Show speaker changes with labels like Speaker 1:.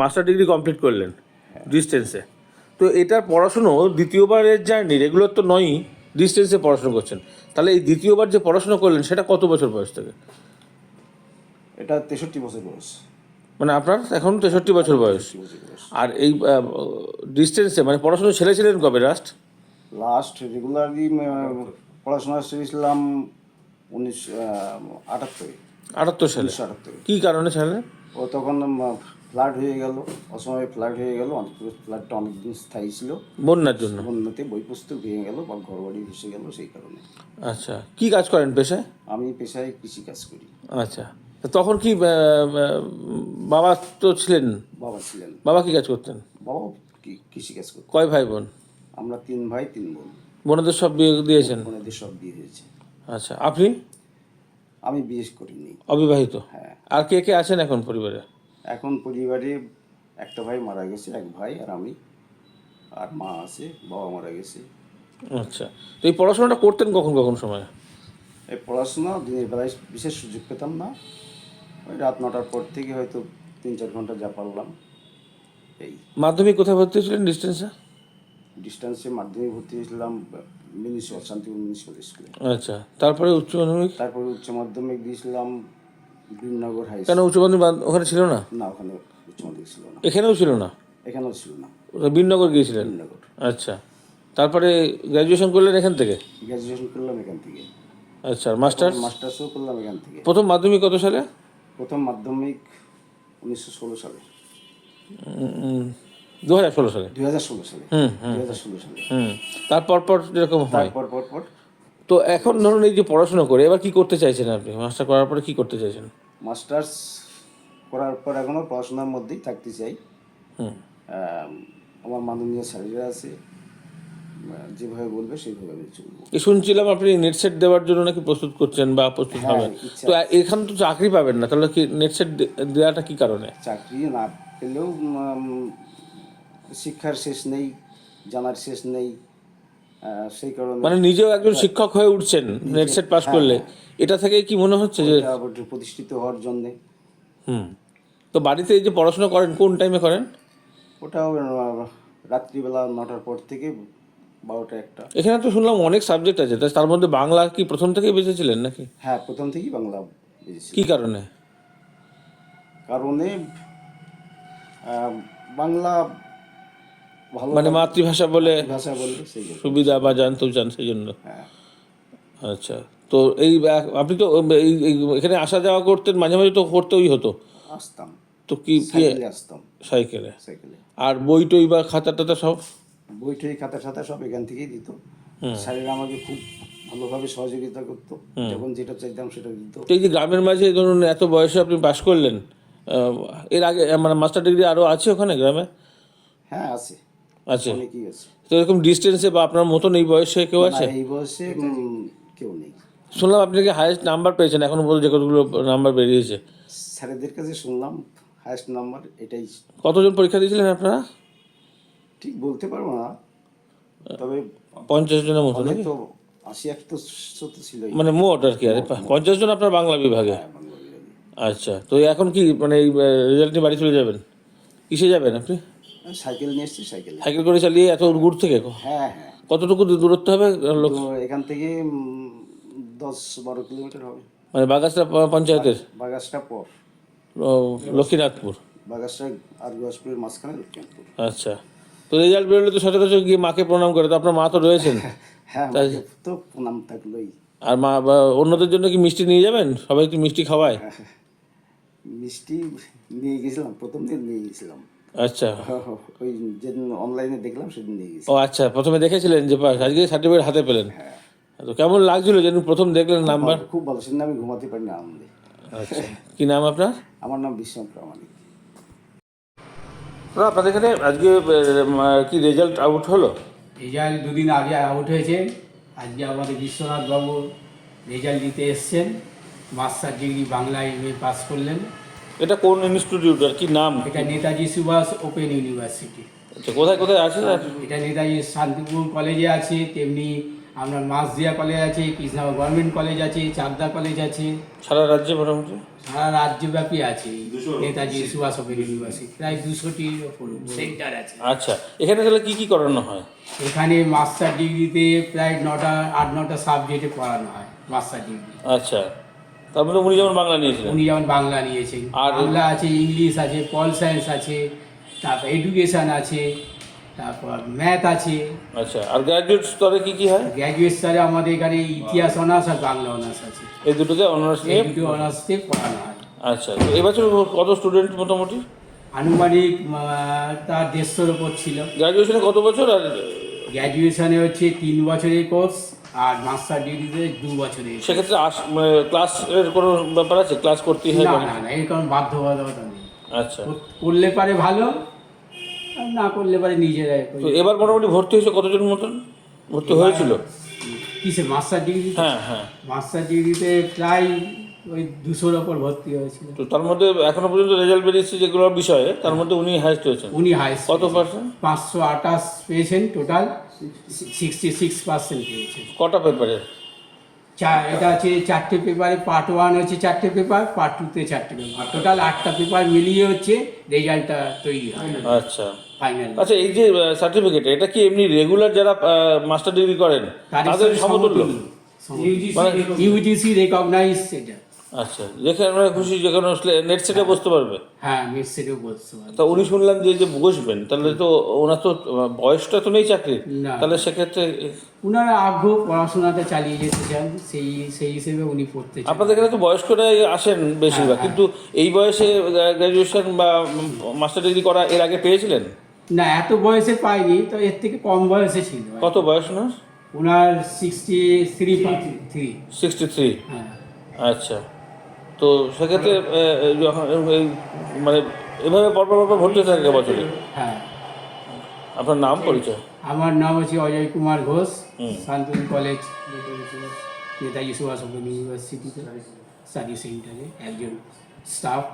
Speaker 1: Master degree complete করলেন ডিস্টেন্সে তো এটার পড়াশুনো দ্বিতীয়বারের জার্নি রেগুলার তো নয়ই ডিস্টেন্সে পড়াশুনো করছেন। তাহলে এই দ্বিতীয়বার যে পড়াশোনা করলেন সেটা কত বছর বয়স থেকে?
Speaker 2: এটা তেষট্টি বছর বয়স।
Speaker 1: মানে আপনার এখন তেষট্টি বছর বয়স। আর এই ডিস্টেন্সে মানে পড়াশোনা ছেড়েছিলেন কবে লাস্ট
Speaker 2: লাস্ট রেগুলারলি পড়াশোনা সেরেছিলাম উনিশ আটাত্তরে।
Speaker 1: আটাত্তর সালে।
Speaker 2: আটাত্তরে।
Speaker 1: কী কারণে ছেড়ে
Speaker 2: ও তখন ফ্লাড হয়ে গেল অসময়ে ফ্লাড হয়ে গেল অনেক ফ্লাডটা অনেক দিন স্থায়ী ছিল।
Speaker 1: বন্যার জন্য?
Speaker 2: বন্যাতে বই পুস্তক ভেঙে গেল বা ঘর বাড়ি ভেসে গেল সেই কারণে।
Speaker 1: আচ্ছা কি কাজ করেন পেশায়?
Speaker 2: আমি পেশায় কৃষিকাজ করি।
Speaker 1: আচ্ছা তখন কি বাবা তো ছিলেন?
Speaker 2: বাবা ছিলেন।
Speaker 1: বাবা কি কাজ করতেন?
Speaker 2: বাবা কি কৃষিকাজ করতেন।
Speaker 1: কয় ভাই বোন?
Speaker 2: আমরা তিন ভাই তিন বোন।
Speaker 1: বোনদের সব বিয়ে দিয়েছেন?
Speaker 2: বোনদের সব বিয়ে হয়েছে।
Speaker 1: আচ্ছা আপনি?
Speaker 2: আমি বিয়ে করিনি।
Speaker 1: অবিবাহিত?
Speaker 2: হ্যাঁ।
Speaker 1: আর কে কে আছেন এখন পরিবারে?
Speaker 2: এখন পরিবারে একটা ভাই মারা গেছে এক ভাই আর আমি। আর মা আছে বাবা মারা গেছে।
Speaker 1: আচ্ছা তো এই পড়াশোনাটা করতেন কখন কখন সময়?
Speaker 2: এই পড়াশোনা দিনের বেলায় বিশেষ সুযোগ পেতাম না। ওই রাত নটার পর থেকে হয়তো তিন চার ঘণ্টা যা পারলাম এই।
Speaker 1: মাধ্যমিক কোথায় ভর্তি হয়েছিলেন ডিস্টেন্সে?
Speaker 2: ডিস্টেন্সে মাধ্যমিক ভর্তি হয়েছিলাম মিউনিসিপাল শান্তিপুর মিউনিসিপাল স্কুলে।
Speaker 1: আচ্ছা তারপরে উচ্চ মাধ্যমিক?
Speaker 2: তারপরে উচ্চ মাধ্যমিক দিয়েছিলাম বীরনগর হাই
Speaker 1: কেন উচ্চ মাধ্যমিক ওখানে ছিল না?
Speaker 2: না ওখানে উচ্চ মাধ্যমিক ছিল না।
Speaker 1: এখানেও ছিল না?
Speaker 2: এখানেও ছিল না।
Speaker 1: ওটা বীরনগর গিয়েছিলেন? আচ্ছা। তারপরে গ্র্যাজুয়েশন করলেন এখান থেকে?
Speaker 2: গ্র্যাজুয়েশন করলাম এখান থেকে।
Speaker 1: আচ্ছা মাস্টার
Speaker 2: মাস্টার্সও করলাম এখান থেকে।
Speaker 1: প্রথম মাধ্যমিক কত সালে?
Speaker 2: প্রথম মাধ্যমিক উনিশশো ষোলো সালে।
Speaker 1: দু হাজার ষোলো সালে?
Speaker 2: দুই হাজার ষোলো সালে।
Speaker 1: হুম
Speaker 2: দুই হাজার ষোলো সালে।
Speaker 1: হুম। তারপর পর যেরকম হয়?
Speaker 2: পর পর পর
Speaker 1: তো এখন ধরুন এই যে পড়াশোনা করে এবার কি করতে চাইছেন আপনি? মাস্টার করার পরে কি করতে চাইছেন?
Speaker 2: মাস্টার্স করার পর এখনও পড়াশোনার মধ্যেই থাকতে চাই। আমার মাননীয় স্যারেরা আছে যেভাবে বলবে সেইভাবে আমি চলবো।
Speaker 1: শুনছিলাম আপনি নেট সেট দেওয়ার জন্য নাকি প্রস্তুত করছেন বা প্রস্তুত
Speaker 2: হ্যাঁ,
Speaker 1: হবেন? তো এখানে তো চাকরি পাবেন না তাহলে কি নেট সেট দেওয়াটা কি কারণে?
Speaker 2: চাকরি না পেলেও শিক্ষার শেষ নেই জানার শেষ নেই। সেই কারণে
Speaker 1: মানে নিজেও একজন শিক্ষক হয়ে উঠছেন নেট সেট পাস করলে। এটা থেকে কি মনে হচ্ছে যে
Speaker 2: প্রতিষ্ঠিত হওয়ার জন্যে।
Speaker 1: হুম। তো বাড়িতে এই যে পড়াশোনা করেন কোন টাইমে করেন?
Speaker 2: ওটাও রাত্রিবেলা নটার পর থেকে বারোটা একটা।
Speaker 1: এখানে তো শুনলাম অনেক সাবজেক্ট আছে তার মধ্যে বাংলা কি প্রথম থেকেই বেঁচেছিলেন নাকি?
Speaker 2: হ্যাঁ প্রথম থেকেই বাংলা
Speaker 1: কি কারণে?
Speaker 2: কারণে বাংলা
Speaker 1: মানে মাতৃভাষা বলে
Speaker 2: ভাষা সেই
Speaker 1: সুবিধা বা জানতেও চান সেই জন্য?
Speaker 2: হ্যাঁ।
Speaker 1: আচ্ছা তো এই আপনি তো এখানে আসা যাওয়া করতেন মাঝে মাঝে তো করতেই হতো।
Speaker 2: আসতাম।
Speaker 1: তো কি
Speaker 2: আসতাম।
Speaker 1: সাইকেলে?
Speaker 2: সাইকেলে।
Speaker 1: আর বই টই বা খাতা টাতা সব?
Speaker 2: বই টই খাতা সাতা সব এখান থেকেই দিত। স্যারেরা আমাকে খুব ভালোভাবে সহযোগিতা করতো। যখন যেটা চাইতাম সেটা দিত।
Speaker 1: এই যে গ্রামের মাঝে ধরুন এত বয়সে আপনি পাশ করলেন এর আগে মানে মাস্টার ডিগ্রি আরও আছে ওখানে গ্রামে?
Speaker 2: হ্যাঁ আছে।
Speaker 1: আছে
Speaker 2: অনেকেই আছে।
Speaker 1: তো এরকম ডিস্টেন্সে বা আপনার মতন এই বয়সে কেউ আছে?
Speaker 2: এই বয়সে কেউ নেই।
Speaker 1: শুনলাম আপনি কি হায়েস্ট নাম্বার পেয়েছেন এখনও পর্যন্ত যে কতগুলো নাম্বার বেরিয়েছে?
Speaker 2: স্যারেদের কাছে শুনলাম হায়েস্ট নাম্বার এটাই।
Speaker 1: কতজন পরীক্ষা দিয়েছিলেন আপনারা?
Speaker 2: ঠিক বলতে পারব না তবে
Speaker 1: পঞ্চাশ জনের মতো নাকি?
Speaker 2: তো আশি একশো তো ছিলই।
Speaker 1: মানে মোট আর কি আর পঞ্চাশ জন আপনার বাংলা বিভাগে?
Speaker 2: হ্যাঁ, বাংলা বিভাগে।
Speaker 1: আচ্ছা তো এখন কি মানে রেজাল্ট নিয়ে বাড়ি চলে যাবেন? কিসে যাবেন আপনি?
Speaker 2: সাইকেল নিয়ে এসছি সাইকেলে
Speaker 1: সাইকেল করে চালিয়ে এত দূর থেকে?
Speaker 2: হ্যাঁ হ্যাঁ।
Speaker 1: কতটুকু দূরত্ব হবে
Speaker 2: তো এখান থেকে দশ বারো কিলোমিটার হবে।
Speaker 1: মানে বাগাসটা পঞ্চায়েতের?
Speaker 2: বাগাসটা পর।
Speaker 1: লক্ষ্মীনাথপুর?
Speaker 2: বাগাসটা আর গুয়াসপুরের মাঝখানে লক্ষ্মীনাথপুর।
Speaker 1: আচ্ছা। তো রেজাল্ট বেরোলে তো সচরাচর গিয়ে মাকে প্রণাম করে তো আপনার মা তো রয়েছেন।
Speaker 2: হ্যাঁ তো নাম থাকলোই।
Speaker 1: আর মা অন্যদের জন্য কি মিষ্টি নিয়ে যাবেন? সবাই কি মিষ্টি খাওয়ায়।
Speaker 2: মিষ্টি নিয়ে গেছিলাম প্রথম দিন নিয়ে গেছিলাম।
Speaker 1: আচ্ছা।
Speaker 2: ওই যেদিন অনলাইনে দেখলাম সেদিন নিয়ে গেছি।
Speaker 1: ও আচ্ছা প্রথমে দেখেছিলেন যে আজকে সার্টিফিকেট হাতে পেলেন। তো কেমন লাগছিল যেদিন প্রথম দেখলেন নাম্বার?
Speaker 2: খুব ভালো সেদিন আমি ঘুমাতে পারি না আনন্দে।
Speaker 1: আচ্ছা। কি নাম আপনার?
Speaker 2: আমার নাম বিশ্বনাথ প্রামাণিক।
Speaker 1: দাদা আপনাদের এখানে আজকে কি রেজাল্ট আউট হলো?
Speaker 3: রেজাল্ট দুদিন আগে আউট হয়েছে। আজকে আমাদের বিশ্বনাথ বাবু রেজাল্ট দিতে এসছেন। মাস্টার ডিগ্রি বাংলায় এমএ পাস করলেন।
Speaker 1: এটা কোন ইনস্টিটিউট আর কি নাম?
Speaker 3: এটা নেতাজি সুভাষ ওপেন ইউনিভার্সিটি।
Speaker 1: আচ্ছা কোথায় কোথায় আছে আর
Speaker 3: এটা নেতাজি শান্তিপুর কলেজে আছে তেমনি আপনার মাসদিয়া কলেজ আছে কৃষ্ণনগর গভর্নমেন্ট কলেজ আছে চাকদা কলেজ আছে।
Speaker 1: সারা রাজ্যে মোটামুটি?
Speaker 3: সারা রাজ্যব্যাপী আছে নেতাজি সুভাষ ওপেন ইউনিভার্সিটি। প্রায় দুশোটি সেন্টার আছে।
Speaker 1: আচ্ছা এখানে তাহলে কি কি করানো হয়?
Speaker 3: এখানে মাস্টার ডিগ্রিতে প্রায় নটা আট নটা সাবজেক্টে পড়ানো হয় মাস্টার ডিগ্রি।
Speaker 1: আচ্ছা। তার মধ্যে উনি যেমন বাংলা নিয়েছিলেন।
Speaker 3: উনি যেমন বাংলা নিয়েছেন।
Speaker 1: আর-
Speaker 3: বাংলা আছে ইংলিশ আছে পল সায়েন্স আছে তারপর এডুকেশন আছে তারপর ম্যাথ আছে।
Speaker 1: আচ্ছা আর গ্র্যাজুয়েট স্তরে কি কি হয়?
Speaker 3: গ্র্যাজুয়েট স্তরে আমাদের এখানে ইতিহাস অনার্স আর বাংলা অনার্স আছে।
Speaker 1: এই দুটোতে অনার্স নিয়ে?
Speaker 3: দুটো অনার্সতে পড়ানো হয়।
Speaker 1: আচ্ছা তো এবছর কত স্টুডেন্ট মোটামুটি?
Speaker 3: আনুমানিক তার দেড়শোর ওপর ছিল।
Speaker 1: গ্র্যাজুয়েশনে কত বছর আর?
Speaker 3: গ্র্যাজুয়েশনে হচ্ছে তিন বছরের কোর্স আর মাস্টার ডিগ্রিতে দু বছরের
Speaker 1: সেক্ষেত্রে আস মানে ক্লাসের কোনো ব্যাপার আছে? ক্লাস করতেই হয়
Speaker 3: না? না না এর কোনো বাধ্যবাধকতা নেই।
Speaker 1: আচ্ছা।
Speaker 3: কর- করলে পারে ভালো না করলে পারে নিজেরাই
Speaker 1: তো এবার মোটামুটি ভর্তি হয়েছে কতজন মতন? ভর্তি হয়েছিল?
Speaker 3: কিসে মাস্টার ডিগ্রি
Speaker 1: হ্যাঁ হ্যাঁ।
Speaker 3: মাস্টার ডিগ্রিতে প্রায় ওই দুশোর ওপর ভর্তি হয়েছিল।
Speaker 1: তো তার মধ্যে এখনও পর্যন্ত রেজাল্ট বেরিয়েছে যেগুলোর বিষয়ে তার মধ্যে উনি হাইস্ট হয়েছেন।
Speaker 3: উনি হাই
Speaker 1: কত পার্সেন্ট
Speaker 3: পাঁচশো আঠাশ পেয়েছেন টোটাল সিক্সটি সিক্স পার্সেন্ট পেয়েছেন
Speaker 1: কটা পেপারে?
Speaker 3: চা এটা আছে চারটে পেপারে পার্ট ওয়ান হচ্ছে চারটে পেপার পার্ট টুতে চারটে পেপার। টোটাল আটটা পেপার মিলিয়ে হচ্ছে রেজাল্টটা তৈরি হয়।
Speaker 1: আচ্ছা।
Speaker 3: ফাইনাল
Speaker 1: আচ্ছা এই যে সার্টিফিকেট এটা কি এমনি রেগুলার যারা মাস্টার ডিগ্রি করেন তাদের সমতুল্য।
Speaker 3: ইউজিসি রেকগনাইজ সেটা
Speaker 1: আচ্ছা যেখানে আমরা খুশি যেখানে নেট সেটে বসতে পারবে।
Speaker 3: হ্যাঁ মেসেজও বলতে পারে
Speaker 1: তা উনি শুনলাম যে যে বসবেন তাহলে তো ওনার তো বয়সটা তো নেই চাকরি তাহলে সেক্ষেত্রে
Speaker 3: ওনার আগ্রহ পড়াশোনাটা চালিয়ে যেতে চান সেই সেই হিসেবে উনি পড়তে চান।
Speaker 1: আপনাদের এখানে তো বয়স্করাই আসেন বেশিরভাগ কিন্তু এই বয়সে গ্র্যাজুয়েশন বা মাস্টার ডিগ্রি করা এর আগে পেয়েছিলেন?
Speaker 3: না এত বয়সে পাইনি তো এর থেকে কম বয়সে ছিল।
Speaker 1: কত বয়স না
Speaker 3: ওনার sixty three three
Speaker 1: sixty three
Speaker 3: হ্যাঁ।
Speaker 1: আচ্ছা। তো সেক্ষেত্রে মানে এভাবে পরপর পরপর ভর্তি থাকে বছরে
Speaker 3: হ্যাঁ।
Speaker 1: আপনার নাম পরিচয়?
Speaker 3: আমার নাম হচ্ছে অজয় কুমার ঘোষ। শান্তনু কলেজ নেতাজি সুভাষ ইউনিভার্সিটিতে স্টাডি সেন্টারে একজন স্টাফ।